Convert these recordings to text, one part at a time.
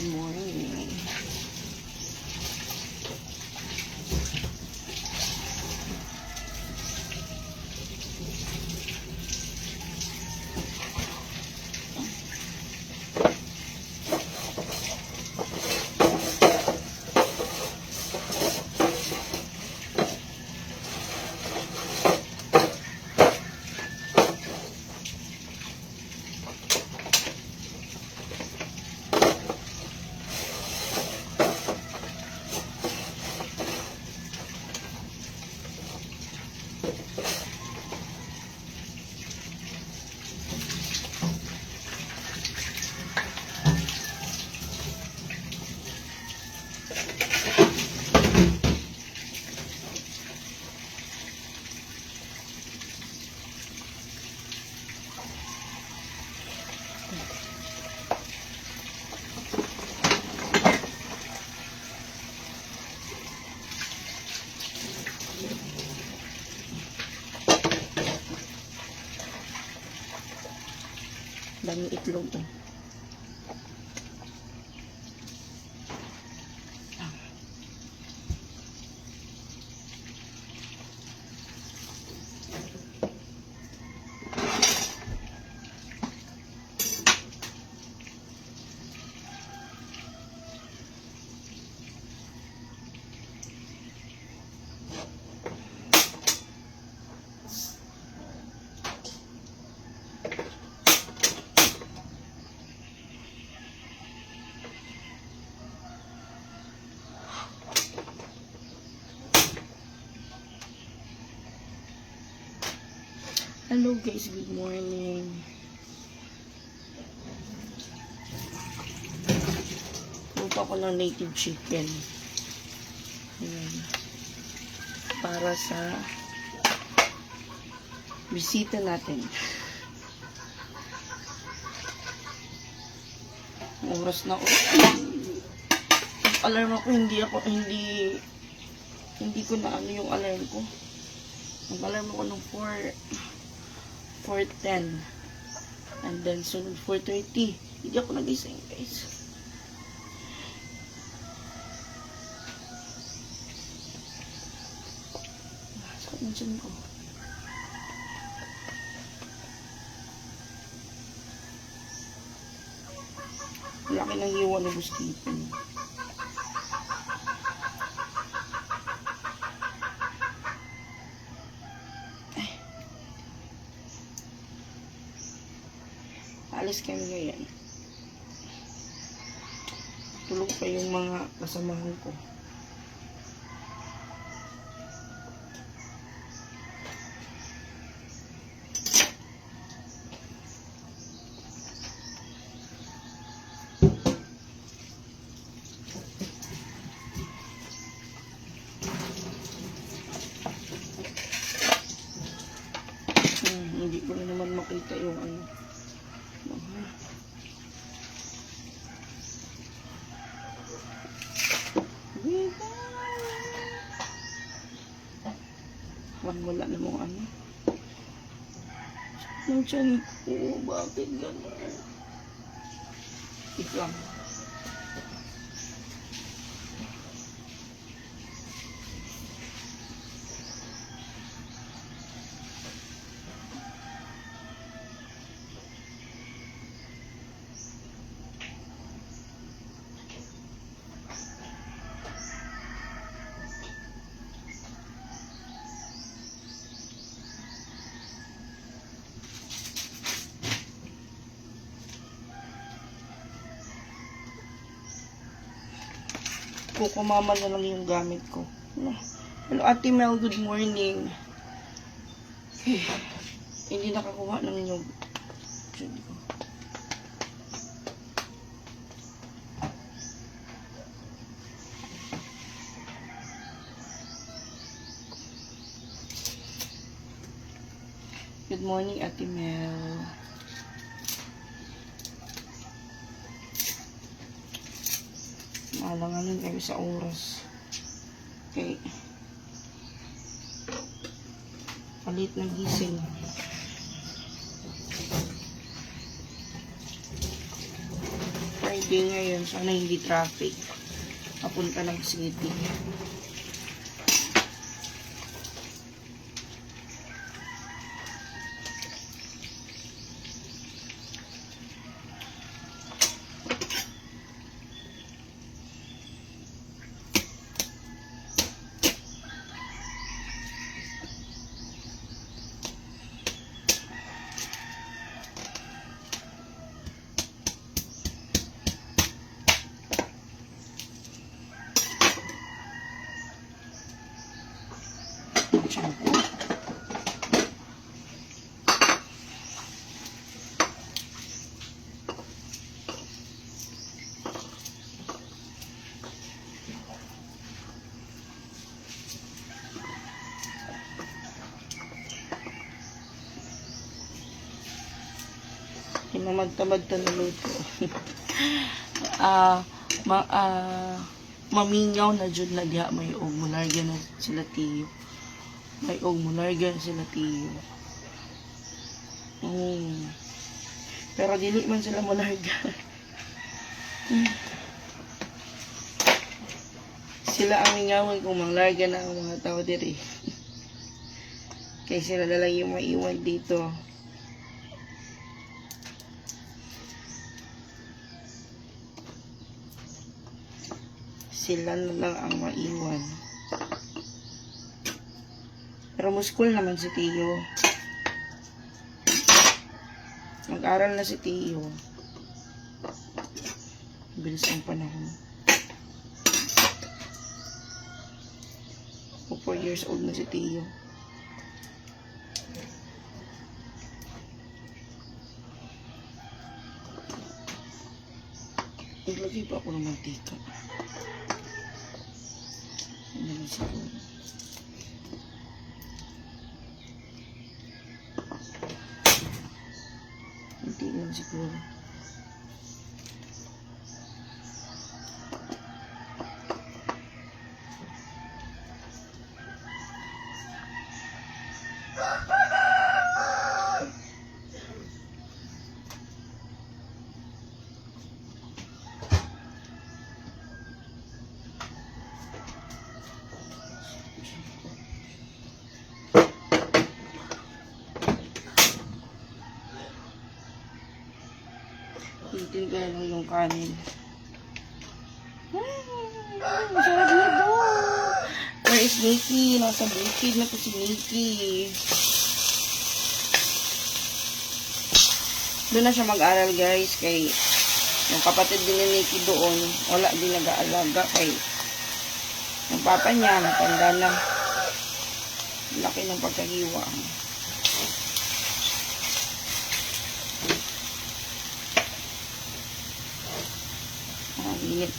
Good morning. Dami itlog eh. Hello guys, good morning. Lupa ko ng native chicken. Ayan. Para sa bisita natin. Oras na oras. Alarm ako, hindi ako, hindi, hindi ko na ano yung alarm ko. Ang alarm ako ng 4, 4.10. And then, sunod 4.30. Hindi ako nagising, guys. Sakit ng tiyan ko. Laki ng hiwa ni Gustito. Alis kami ngayon. Tulog pa yung mga kasamahan ko. Hmm, hindi ko na naman makita yung ano. Mga Wag wala na mo ano. Ang tiyan ko, bakit gano'n? Wait. Kukumama na lang yung gamit ko. Ano? Hello, Ate Mel. Good morning. Hindi nakakuha ng nyug. Ko. Good morning, Ate Mel. Malanganin kayo sa oras. Okay. Palit na gising. Friday. Ngayon. Sana hindi traffic. Papunta ng city. Hinamagtamad ta na luto. Ah, ma ah, mamingaw na jud na diha may og mularga na sila tiyo. May og mularga na sila tiyo. Mm. Pero dili man sila mularga. Mm. sila ang mingawan kung manglarga na ang mga tao diri. Kaya sila na yung maiwan dito. Sila na lang ang maiwan. Pero muskul naman si Tio. Mag-aral na si Tio. Bilis ang panahon. O 4 years old na si Tio. Naglagay pa ako ng mantika. Naman siguro. Hindi lang siguro. Hitin ko lang yung kanin. Ah, Masarap na to. Where is Nikki? Nasa bukid na po si Nikki. Doon na siya mag-aral guys kay yung kapatid din ni Nikki doon wala din nag-aalaga kay yung papa niya matanda na laki ng pagkahiwa init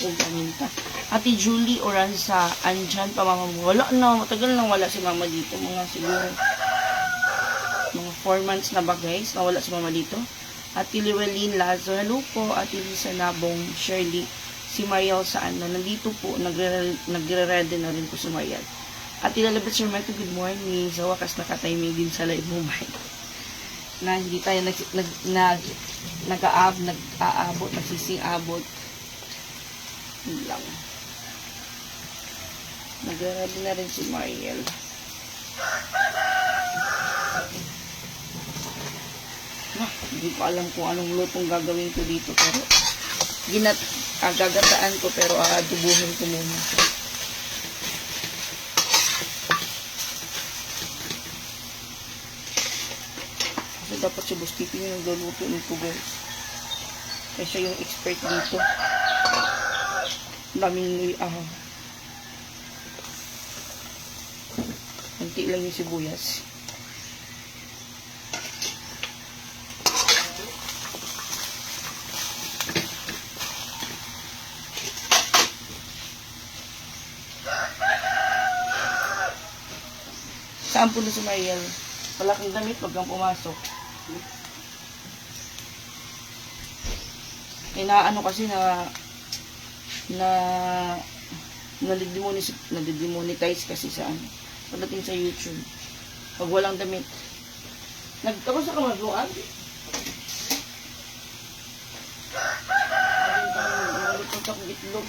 Huwag paminta. Ate Julie Oranza, andyan pa mama mo. Wala na, matagal nang wala si mama dito. Mga siguro, mga 4 months na ba guys, nawala si mama dito. Ate Llewellyn Lazo, hello po. Ate Lisa Nabong, Shirley, si Mariel saan na nandito po, nagre- nagre-ready na rin po si Mariel. Ate Lalabet Sir Michael, good morning. Sa wakas nakatiming din sa live mo, Mike. Na hindi tayo nag, nag, nag, nag-aab, nag-aabot, nagsising-abot. Yun lang. Nag-ready na rin si Mariel. Ah, hindi ko alam kung anong lutong gagawin ko dito pero ginat ah, gagataan ko pero aadubuhin ko muna. Kasi dapat si Boss Tipi yung nagluluto nito guys. Kaya siya yung expert dito. Daming ah. Kunti lang yung sibuyas. Saan na si Mariel? Wala kang damit, wag kang pumasok. inaano kasi na na nadidemonetize, nadidemonetize kasi sa ano, pagdating sa YouTube. Pag walang damit. Nagtapos sa kamagluan? Nagtapos akong itlog.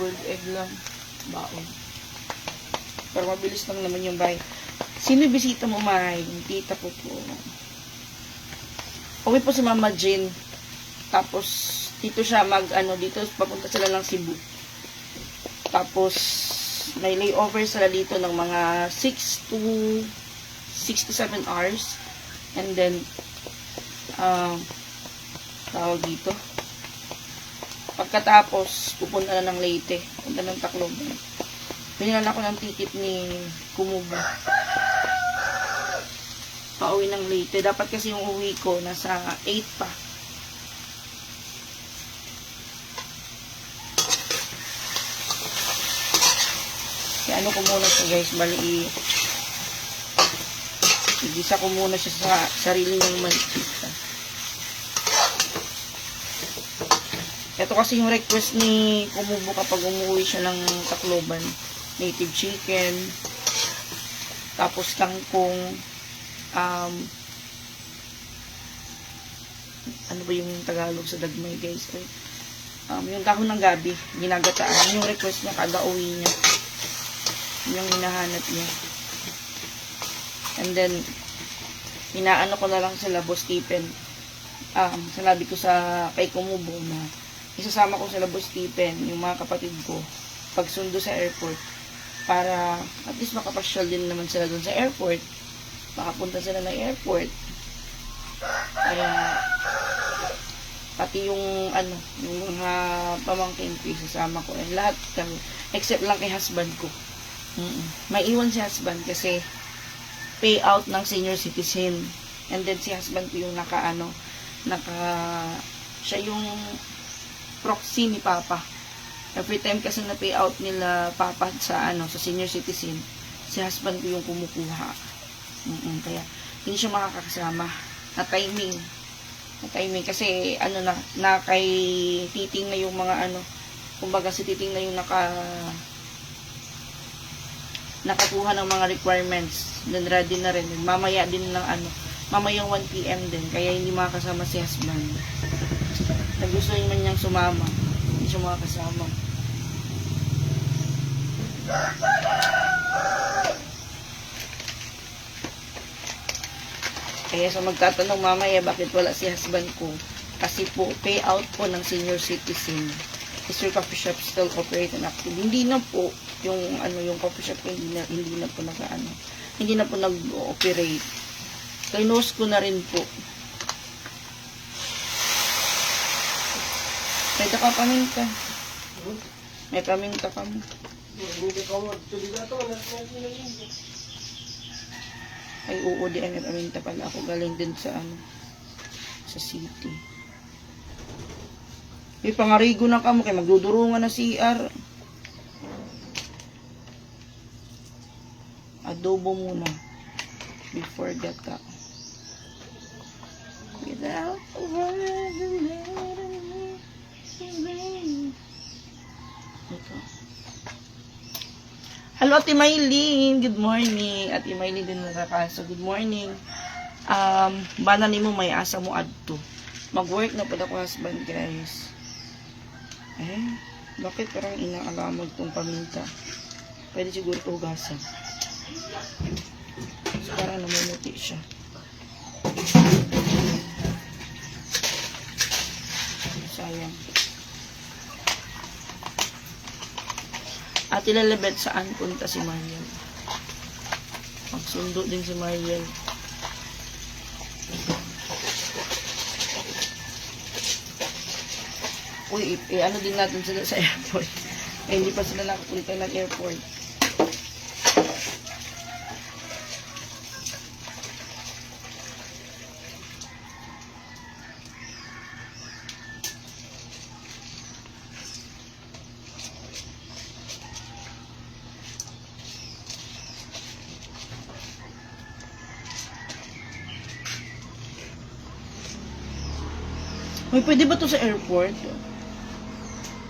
Boiled egg lang. Baon. Pero mabilis lang naman yung bahay. Sino bisita mo? Yung tita ko po. Uwi po si Mama Jane. Tapos, dito siya mag, ano, dito, papunta sila ng Cebu. Tapos, may layover sila dito ng mga 6 to 6 to 7 hours. And then, um, tawag dito. Pagkatapos, pupunta na ng Leyte. Pupunta ng Tacloban. Binilan ako ng ticket ni Kumubo. Pauwi ng Leyte. Dapat kasi yung uwi ko, nasa 8 pa. Kaya ano ko muna siya guys, bali i- igisa ko muna siya sa sarili niyang mantika. Ito kasi yung request ni Kumubo kapag umuwi siya ng Tacloban. Native chicken, tapos kangkong, um, ano ba yung Tagalog sa dagmay guys? Ay, um, yung dahon ng gabi, ginagataan. Yung request niya kada uwi niya. Yun yung hinahanap niya. And then, inaano ko na lang sila, Boss Stephen. Um, sinabi ko sa kay Kumubo na isasama ko sila, Boss Stephen, yung mga kapatid ko, pagsundo sa airport para at least makapasyal din naman sila doon sa airport. Makapunta sila ng airport. Kaya, pati yung ano, yung mga pamangkin ko, isasama ko. And lahat kami, except lang kay husband ko. Mm May iwan si husband kasi payout ng senior citizen. And then si husband ko yung naka ano, naka, siya yung proxy ni Papa. Every time kasi na payout nila Papa sa ano, sa senior citizen, si husband ko yung kumukuha. Mm kaya hindi siya makakasama. Na timing. Na timing kasi ano na, na kay titing na yung mga ano, kumbaga si titing na yung naka nakakuha ng mga requirements then ready na rin mamaya din ng ano mamayang 1pm din kaya hindi makakasama si husband nagusto man niyang sumama hindi siya makakasama kaya sa magtatanong mamaya bakit wala si husband ko? Kasi po payout po ng senior citizen. Is your coffee shop still operate and active? Hindi na po. Yung ano yung coffee shop hindi na hindi na po nag ano hindi na po nag-ooperate. Kay nose ko na rin po may taka paminta may paminta ka mo. Ay oo di ay paminta pala. Ako galing din sa ano sa city. May pangarigo na kamo kay magdudurungan na CR adobo muna. Before gata without a word ito Hello, Ate Maylin. Good morning. Ate Maylin din nakakaso. Good morning. Um, bana ni mo may asa mo adto. Mag-work na pala ko husband, guys. Eh, bakit parang inaalamag tong paminta? Pwede siguro ito hugasan. So, parang namumuti siya. Sayang. At ilalabet saan punta si Mariel. Magsundo din si Mariel. Uy, i- i- ano din natin sila sa airport. Eh, hindi pa sila nakapunta ng airport. Uy, pwede ba to sa airport?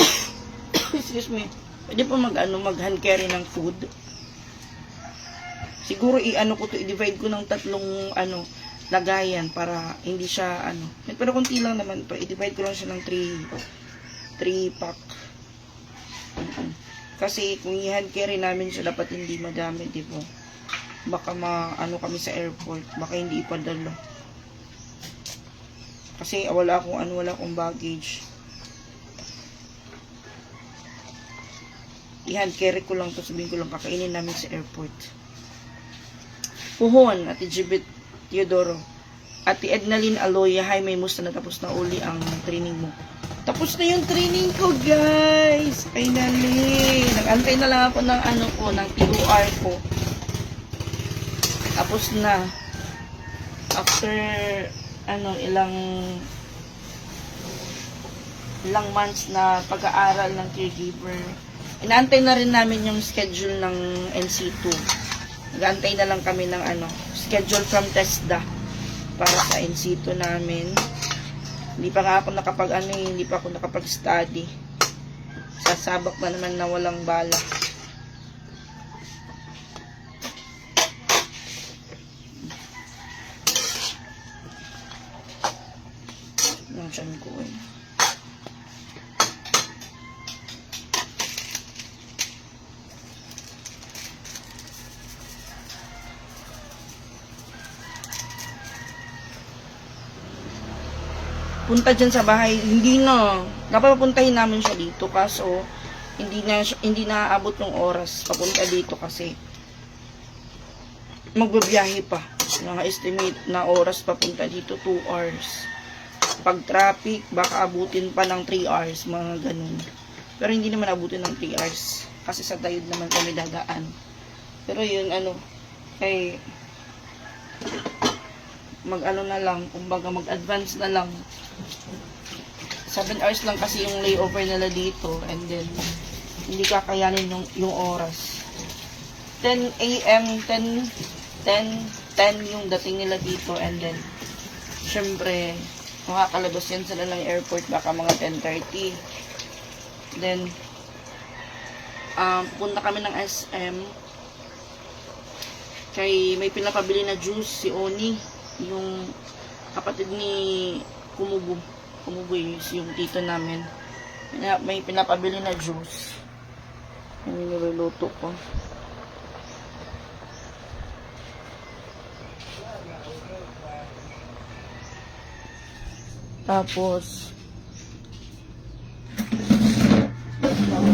Excuse me. Pwede pa mag, ano, mag hand carry ng food? Siguro i-ano ko to, i-divide ko ng tatlong, ano, lagayan para hindi siya, ano. Pero konti lang naman to. I-divide ko lang siya ng 3, 3 pack. Kasi kung i-hand carry namin siya, dapat hindi madami, di ba? Baka ma, ano kami sa airport, baka hindi ipadala. Kasi wala akong ano, wala akong baggage. I-hand carry ko lang to, sabihin ko lang kakainin namin sa airport. Puhon, Ate Jibit Teodoro. Ate Ednalyn Aloya, hi, may musta na tapos na uli ang training mo. Tapos na yung training ko, guys! Finally! Nag-antay na lang ako ng ano ko, ng TOR ko. Tapos na. After, ano, ilang ilang months na pag-aaral ng caregiver. Inaantay na rin namin yung schedule ng NC2. Nag-aantay na lang kami ng ano, schedule from TESDA para sa NC2 namin. Hindi pa nga ako nakapag ano eh, hindi pa ako nakapag-study. Sasabak na naman na walang bala. Tiyan ko eh. punta dyan sa bahay, hindi na. Dapat papuntahin namin siya dito kaso hindi na hindi na aabot yung oras papunta dito kasi magbabiyahe pa. Naka-estimate na oras papunta dito 2 hours. Pag traffic, baka abutin pa ng 3 hours, mga ganun. Pero hindi naman abutin ng 3 hours kasi sa dayod naman kami dadaan. Pero yun ano, kay mag ano na lang, kumbaga mag-advance na lang 7 hours lang kasi yung layover nila dito and then hindi kakayanin yung, yung oras. 10 a.m., 10, 10, 10 yung dating nila dito and then syempre makakalabas yan sila ng airport baka mga 10.30 then um, punta kami ng SM kay may pinapabili na juice si Oni. Yung kapatid ni Kumubo. Kumubo yung tito namin. May pinapabili na juice. Yung niluluto ko tapos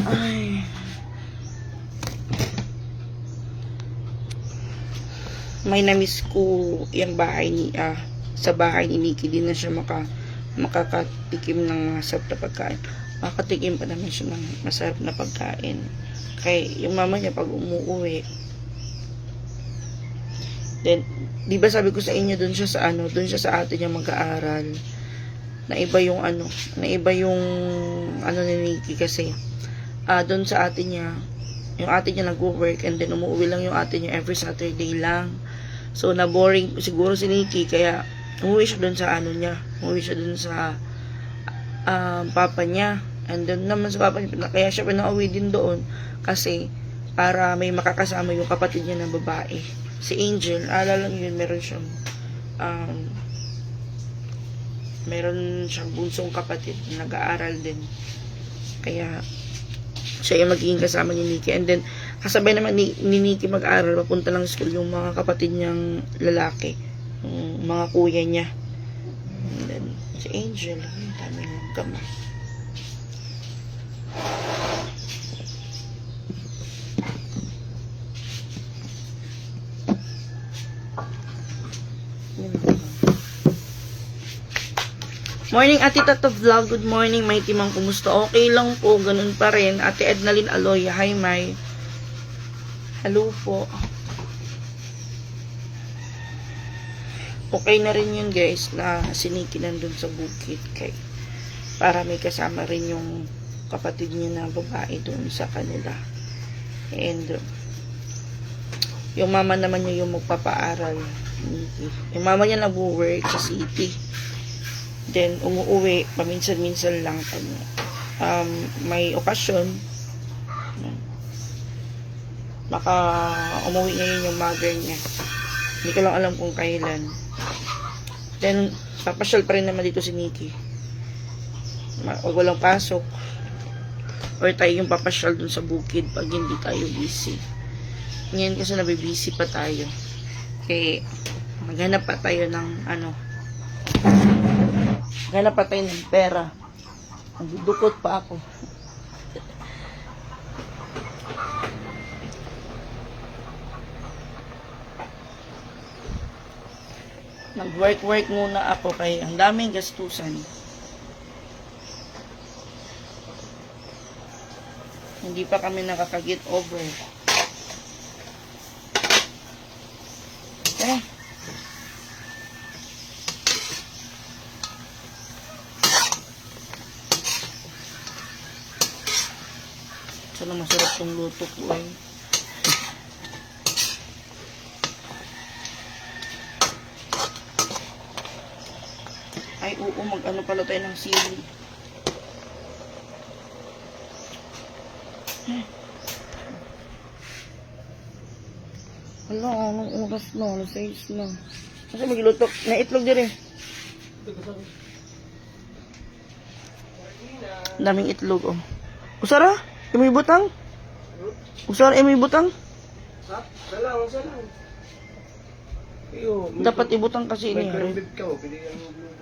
ay. May namiss ko yung bahay ni ah, sa bahay ni Nikki. Din na siya maka makakatikim ng masarap na pagkain. Makakatikim pa naman siya ng masarap na pagkain. Kay yung mama niya pag umuwi then di ba sabi ko sa inyo doon siya sa ano doon siya sa ate niya mag-aaral na iba yung ano na iba yung ano ni Nikki kasi ah doon sa ate niya yung ate niya nag-work and then umuwi lang yung ate niya every Saturday lang So, na-boring siguro si Nikki, kaya umuwi siya dun sa ano niya. Umuwi siya dun sa um, papa niya. And then naman sa papa niya, kaya siya pinauwi din doon. Kasi, para may makakasama yung kapatid niya na babae. Si Angel, alala niyo yun, meron siyang um, meron siyang bunsong kapatid na nag-aaral din. Kaya, siya yung magiging kasama ni Nikki. And then, kasabay naman ni, ni Nikki mag-aral, papunta lang school yung mga kapatid niyang lalaki. Yung mga kuya niya. And then, si Angel, ang daming gamay. Morning, Ate Tato Vlog. Good morning, may timang kumusta? Okay lang po, ganun pa rin. Ate Ednalyn Aloya, hi, May. Hello po. Okay na rin yun, guys, na siniki nandun sa bukid kay para may kasama rin yung kapatid niya na babae doon sa kanila. And, yung mama naman niya yung magpapaaral. Yung mama niya nag-work sa city. Then, umuwi, paminsan-minsan lang pag um, may okasyon. Baka umuwi ngayon yung mother niya. Hindi ko lang alam kung kailan. Then, papasyal pa rin naman dito si Nikki. Huwag walang pasok. Or tayo yung papasyal dun sa bukid pag hindi tayo busy. Ngayon kasi nabibisi pa tayo. Kaya, maghanap pa tayo ng ano. Maghanap pa tayo ng pera. Nagdudukot pa ako. Nag-work-work muna ako kay ang daming gastusan. Hindi pa kami nakaka-get over. Eh. Sana masarap tong luto ko ay. Ay, oo, mag-ano pala tayo ng sili. Hala, anong oras na? Alas 6 na. Kasi magluto. Na itlog din eh. Daming itlog, oh. Usara? Imoy butang? Usara, imoy butang? Ha? Wala, wala lang. Iyo, Dapat ibutang kasi may ini. eh. beef ka, oh. pili ka ng magluto.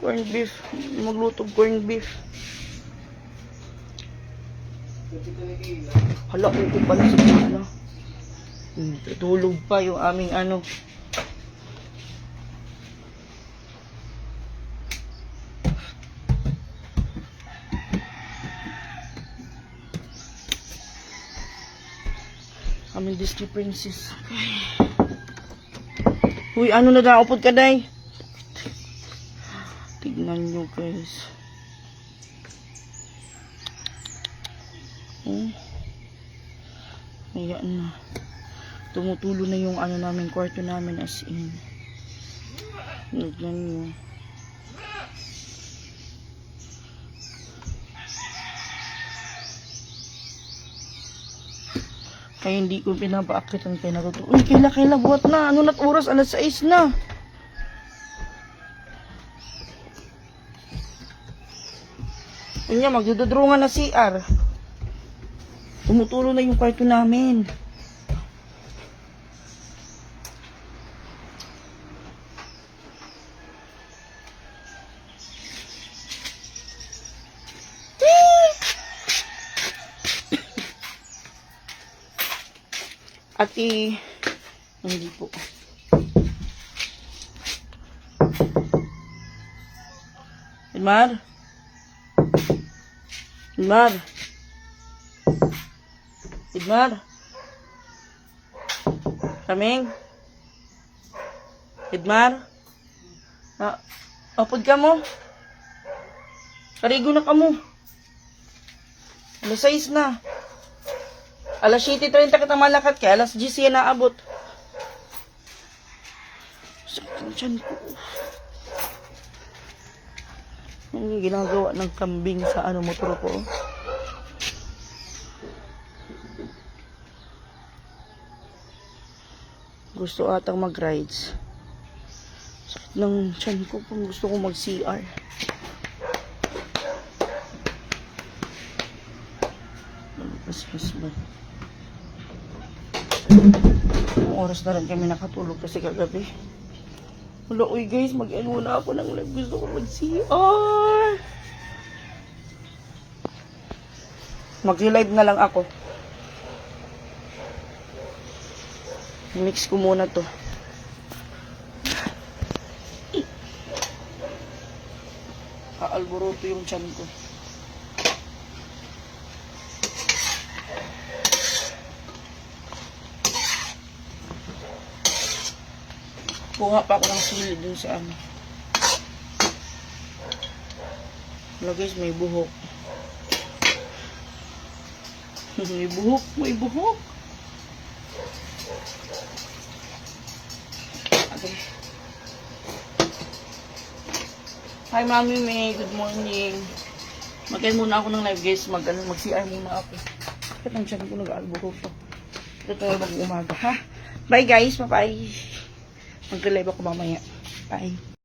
Corned beef. Magluto corned beef. Hala, upo pala sa ano. Hmm, tutulog pa yung aming ano. Aming Disney princess. Uy, ano na daw? Upod ka, day. Tignan nyo, guys. Oh. Ayan na. Tumutulo na yung ano namin, kwarto namin as in. Tignan nyo. Kaya hindi ko pinapaakit ang pinatuto. Uy, kaila, kaila, buhat na. Ano na't oras? Alas 6 na. Yun nga, magdududrungan na CR. Tumutulo na yung kwarto namin. Ati, hindi po. Ilmar? Ilmar? Idmar? Kaming? Idmar? Na, apod ka mo? Karigo na ka mo. Alas 6 na. Alas 7.30 kita malakat kaya alas 10 yan naabot. Sakit ang tiyan ko. Ang ginagawa ng kambing sa ano motor ko. Gusto atang mag-rides. Sakit ng tiyan ko kung gusto ko mag-CR. Mas ba? Oras na rin kami nakatulog kasi kagabi. Wala, uy guys, mag-end muna ako ng live. Gusto ko mag-CR. Mag-live na lang ako. Mix ko muna to. Aalboroto yung chan ko. Kuha pa ako ng sili dun sa ano. Wala guys, may buhok. may buhok, may buhok. Okay. Hi, Mami May. Good morning. Mag-end muna ako ng live, guys. Mag, ano, mag-CR muna ako. Bakit ang tiyan ko nag-alburo ko? Ito tayo mag-umaga, ha? Bye, guys. Bye-bye. Mag-live ako mamaya. Bye.